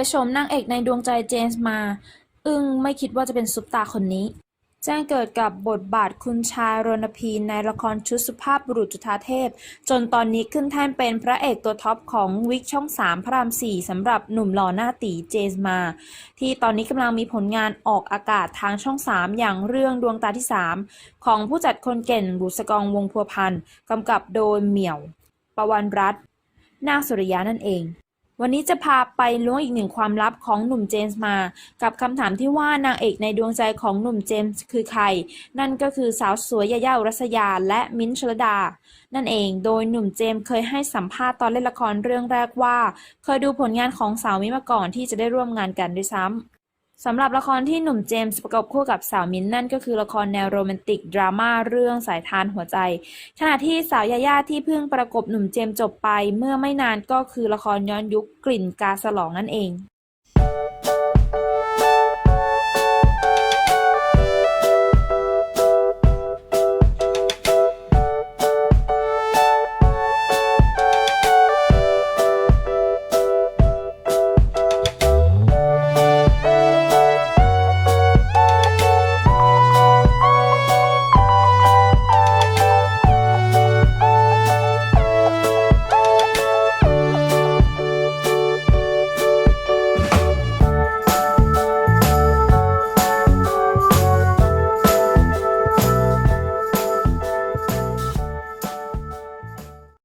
ยชมนางเอกในดวงใจเจมส์มา อึ้งไม่คิดว่าจะเป็นซุปตาคนนี้ แจ้งเกิดกับบทบาทคุณชายรณพีในละครชุดสุภาพบุรุษจุฑาเทพ จนตอนนี้ขึ้นแท่นเป็นพระเอกตัวท็อปของวิกช่อง 3 พระราม 4สำหรับหนุ่มหล่อหน้าตีเจมส์มา ที่ตอนนี้กำลังมีผลงานออกอากาศทางช่อง 3 อย่างเรื่องดวงตาที่ 3 ของผู้จัดคนเก่งบุษกรวงพัวพันธ์กำกับโดยเหมี่ยว ประวันรัตน์นาคสุริยานั่นเอง วันนี้จะพาไปล้วงอีกหนึ่งความลับของหนุ่มเจมส์มา กับคำถามที่ว่านางเอกในดวงใจของหนุ่มเจมส์คือใคร นั่นก็คือสาวสวยยาย่ารัศยาและมิ้นท์ชลดา นั่นเองโดยหนุ่มเจมส์เคยให้สัมภาษณ์ตอนเล่นละครเรื่องแรกว่า เคยดูผลงานของสาวมิ้นมาก่อนที่จะได้ร่วมงานกันด้วยซ้ำ สำหรับละครที่หนุ่มเจมส์ประกบคู่กับสาวมิ้นท์นั่นก็คือละครแนวโรแมนติก ดราม่าเรื่องสายทานหัวใจ ขณะที่สาวยาย่าที่เพิ่งประกบหนุ่มเจมส์จบไป เมื่อไม่นานก็คือละครย้อนยุคกลิ่นกาสลองนั่นเอง